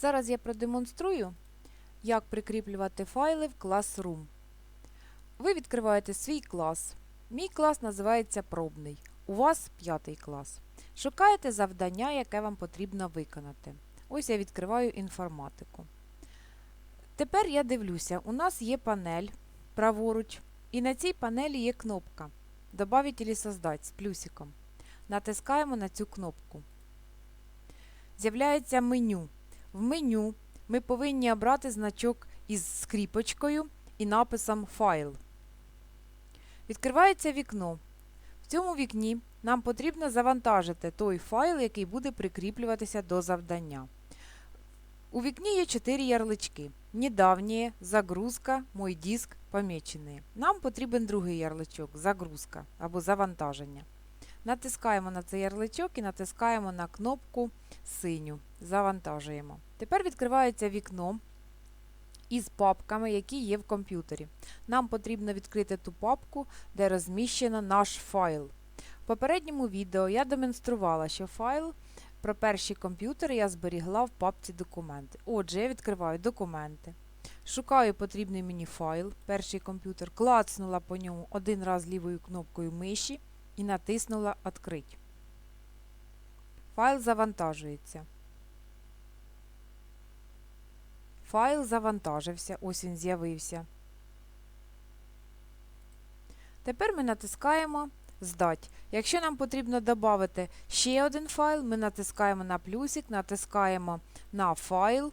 Зараз я продемонструю, як прикріплювати файли в Classroom. Ви відкриваєте свій клас. Мій клас називається пробний. У вас п'ятий клас. Шукаєте завдання, яке вам потрібно виконати. Ось я відкриваю інформатику. Тепер я дивлюся, у нас є панель праворуч, і на цій панелі є кнопка «Добавить или создать» з плюсиком. Натискаємо на цю кнопку. З'являється меню. В меню ми повинні обрати значок із скріпочкою і написом Файл. Відкривається вікно. В цьому вікні нам потрібно завантажити той файл, який буде прикріплюватися до завдання. У вікні є 4 ярлички. Недавнє, загрузка, мой диск, помечені. Нам потрібен другий ярличок загрузка або завантаження. Натискаємо на цей ярличок і натискаємо на кнопку синю. Завантажуємо. Тепер відкривається вікно із папками, які є в комп'ютері. Нам потрібно відкрити ту папку, де розміщено наш файл. В попередньому відео я демонструвала, що файл про перші комп'ютери я зберігла в папці документи. Отже, я відкриваю документи. Шукаю потрібний мені файл, перший комп'ютер, клацнула по ньому один раз лівою кнопкою миші і натиснула Открить. Файл завантажується. Файл завантажився, ось він з'явився. Тепер ми натискаємо Здать. Якщо нам потрібно додати ще один файл, ми натискаємо на плюсик, натискаємо на файл.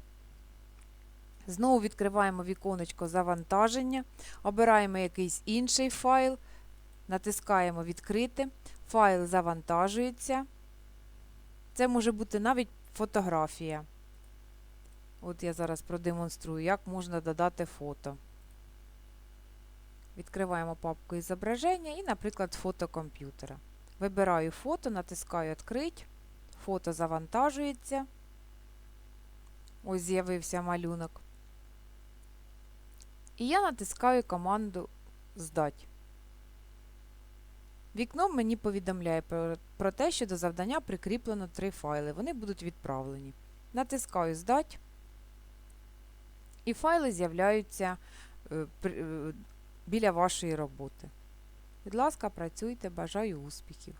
Знову відкриваємо віконечко завантаження, обираємо якийсь інший файл, натискаємо Відкрити. Файл завантажується. Це може бути навіть фотографія. От я зараз продемонструю, як можна додати фото. Відкриваємо папку «Ізображення» і, наприклад, фото комп'ютера. Вибираю фото, натискаю «Открить». Фото завантажується. Ось з'явився малюнок. І я натискаю команду Здать. Вікно мені повідомляє про, те, що до завдання прикріплено три файли. Вони будуть відправлені. Натискаю Здать. І файли з'являються е, е, біля вашої роботи. Будь ласка, працюйте, бажаю успіхів!